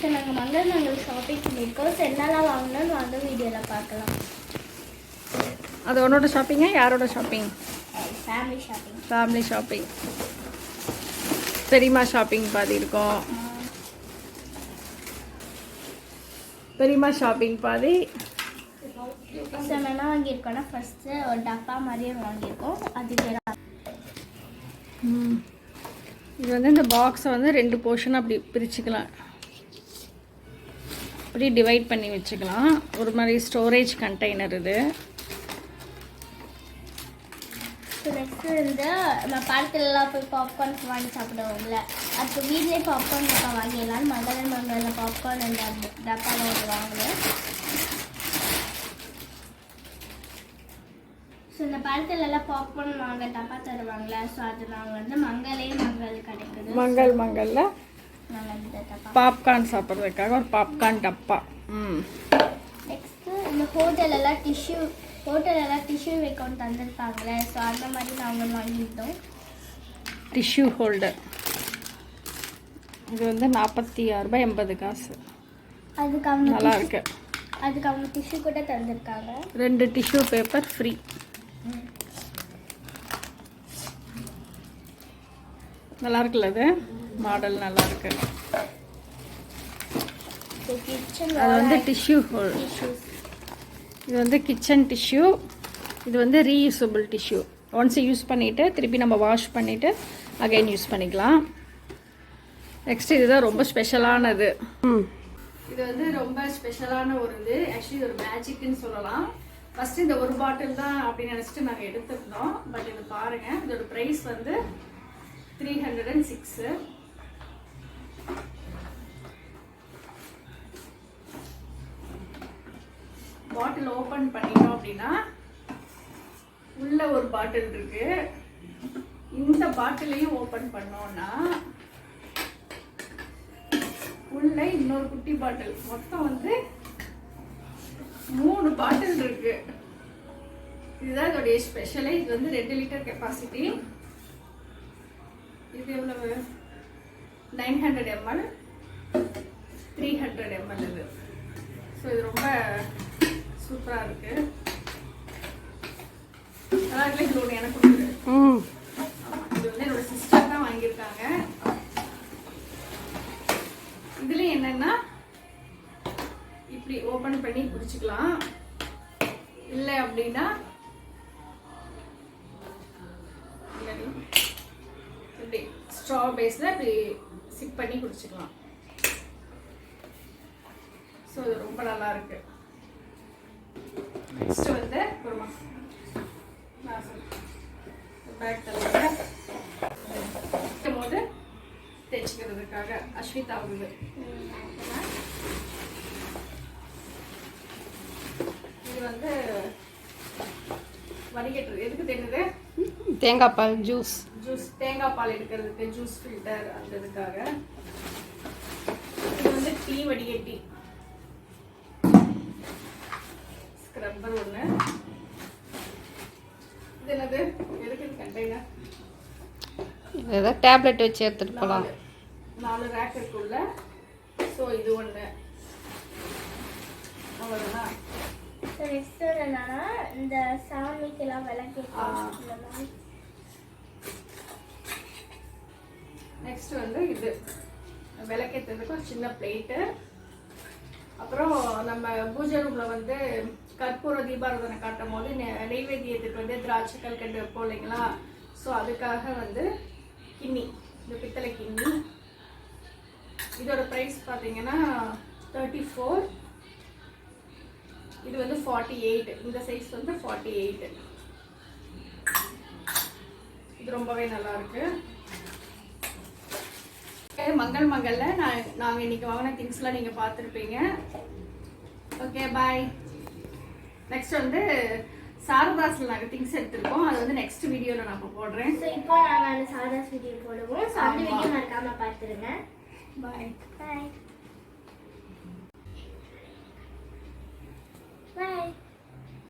So நாங்கள் மங்கள் மங்கள் ஷாப்பிங் பண்ணியிருக்கோம் ஸோ என்னெல்லாம் வாங்கினோம்னு வாங்க வீடியோவில் பார்க்கலாம். அது உன்னோட ஷாப்பிங்கா யாரோட shopping family shopping family shopping பெரியம்மா ஷாப்பிங் பாதி இருக்கும் பெரியம்மா ஷாப்பிங் பாதி. ஸோ என்ன வாங்கியிருக்கோம்னா ஃபஸ்ட்டு ஒரு டப்பா மாதிரியே வாங்கியிருக்கோம். அது. இது வந்து இந்த பாக்ஸை வந்து ரெண்டு போர்ஷன் அப்படி பிரிச்சுக்கலாம். அப்படி டிவைட் பண்ணி வச்சுக்கலாம். ஒரு மாதிரி ஸ்டோரேஜ் கண்டெய்னர் இது. ஸோ நெக்ஸ்ட்டு வந்து நம்ம பார்க்கிலலாம் போய் பாப்கார்ன் வாங்கி சாப்பிடுவோம்ல. அப்போ வீட்லேயே பாப்கார்ன் டப்பா வாங்கிடலாம். மங்கள மங்களில் பாப்கார்ன் அந்த டப்பாவில் ஒரு வாங்கினேன் ஸோ இந்த பார்க்கிலலாம் பாப்கார்ன் வாங்க டப்பா தருவாங்களே ஸோ அது நாங்கள் வந்து மங்களே மங்கள் கிடைக்குது. மங்கள் டப்பா பாப்கார்ன் சாப்பிட்றதுக்காக ஒரு பாப்கார்ன் டப்பா. ம். நெக்ஸ்ட்டு இந்த ஹோட்டலெல்லாம் டிஷ்யூ ஹோட்டலெல்லாம் டிஷ்யூ வைக்கணும் தந்திருப்பாங்களே ஸோ அந்த மாதிரி நாங்கள் வாங்கிட்டோம் டிஷ்யூ ஹோல்டர் இது வந்து நாற்பத்தி ஆறு ரூபாய் எண்பது காசு. அதுக்கு அவங்க நல்லா இருக்கு அதுக்கு அவங்க டிஷ்யூ கூட தந்திருக்காங்க. ரெண்டு டிஷ்யூ பேப்பர் ஃப்ரீ நல்லா இருக்குல்ல இது? மாடல் நல்லா இருக்கு கிச்சன் அது வந்து டிஷ்யூ ஹோல் இது வந்து கிச்சன் டிஷ்யூ இது வந்து ரீயூசபிள் டிஷ்யூ ஒன்ஸ் யூஸ் பண்ணிவிட்டு திருப்பி நம்ம வாஷ் பண்ணிவிட்டு அகைன் யூஸ் பண்ணிக்கலாம். நெக்ஸ்ட் இதுதான் ரொம்ப ஸ்பெஷலானது இது வந்து ரொம்ப ஸ்பெஷலான ஒரு இது. ஆக்சுவலி இது ஒரு மேஜிக்னு சொல்லலாம். ஃபர்ஸ்ட் இந்த ஒரு பாட்டில் தான் அப்படின்னு நினச்சிட்டு நாங்கள் எடுத்திருந்தோம். பட் இது பாருங்க இதோட ப்ரைஸ் வந்து three hundred and six bottle open பண்ணிட்டோம் அப்படின்னா உள்ள ஒரு பாட்டில் இருக்கு. இந்த பாட்டிலையும் ஓப்பன் பண்ணோம்னா உள்ள இன்னொரு குட்டி பாட்டில் மொத்தம் வந்து மூணு பாட்டில் இருக்கு. இதுதான் இதோடைய ஸ்பெஷலே இது வந்து ரெண்டு லிட்டர் கெப்பாசிட்டி இது எவ்வளவு? Nine hundred ML three hundred ML இது. ஸோ இது ரொம்ப சூப்பராக இருக்கு. நல்லா இருக்குல்ல இது ஒன்று எனக்கு இது வந்து என்னோட சிஸ்டர் தான் வாங்கியிருக்காங்க. இதுல என்னன்னா இப்படி ஓபன் பண்ணி குடிச்சுக்கலாம். இல்லை அப்படின்னா இப்படி ஸ்ட்ரா பேஸில் இப்படி சிப் பண்ணி குடிச்சுக்கலாம். ஸோ இது ரொம்ப நல்லா இருக்கு. நெக்ஸ்ட்டு வந்து குருமா நான் பேக் போது தேய்ச்சிக்கிறதுக்காக அஸ்விதா வந்து இது வந்து வடிகட்டுறது எதுக்கு தெரியுது தேங்காய் பால் ஜூஸ் ஜூஸ் தேங்காய் பால் எடுக்கிறதுக்கு ஜூஸ் ஃபில்டர் அந்த இதுக்காக. இது வந்து டீ வடிகட்டி ஸ்க்ரப்பர் ஒன்று ஏதாவது டேப்லெட் வச்சு எடுத்துகிட்டு போகலாம் நாலு ரேக் இருக்குள்ள ஸோ இது ஒன்று அவ்வளோதானா நெக்ஸ்ட் என்னன்னா இந்த சாமிக்கெல்லாம் விளக்கு நெக்ஸ்ட் வந்து இது. விளக்கேற்றதுக்கு ஒரு சின்ன பிளேட்டு அப்புறம் நம்ம பூஜை ரூம்ல வந்து கற்பூர தீபாரதனை காட்டும் போது நெய்வேத்தியத்துக்கு வந்து திராட்சை கல்கண்டு வைப்போம் இல்லைங்களா? ஸோ அதுக்காக வந்து கிண்ணி இந்த பித்தளை கிண்ணி. இதோட ப்ரைஸ் பார்த்தீங்கன்னா தேர்ட்டி ஃபோர் இது வந்து ஃபார்ட்டி எயிட் இந்த சைஸ் வந்து ஃபார்ட்டி எயிட் இது ரொம்பவே நல்லா இருக்கு மங்கள் மங்கள்ல நான் நாங்கள் இன்னைக்கு வாங்கின திங்ஸ்லாம் நீங்கள் பார்த்துருப்பீங்க. ஓகே பாய் நெக்ஸ்ட் வந்து சாரதாஸில் நாங்கள் திங்ஸ் எடுத்திருக்கோம். அது வந்து நெக்ஸ்ட் வீடியோவில் நான் போடுறேன். ஸோ இப்போ நாங்கள் அந்த சாதாஸ் வீடியோ போடுவோம். ஸோ அந்த. வீடியோ மறக்காம பார்த்துருங்க பாய் பாய் பாய்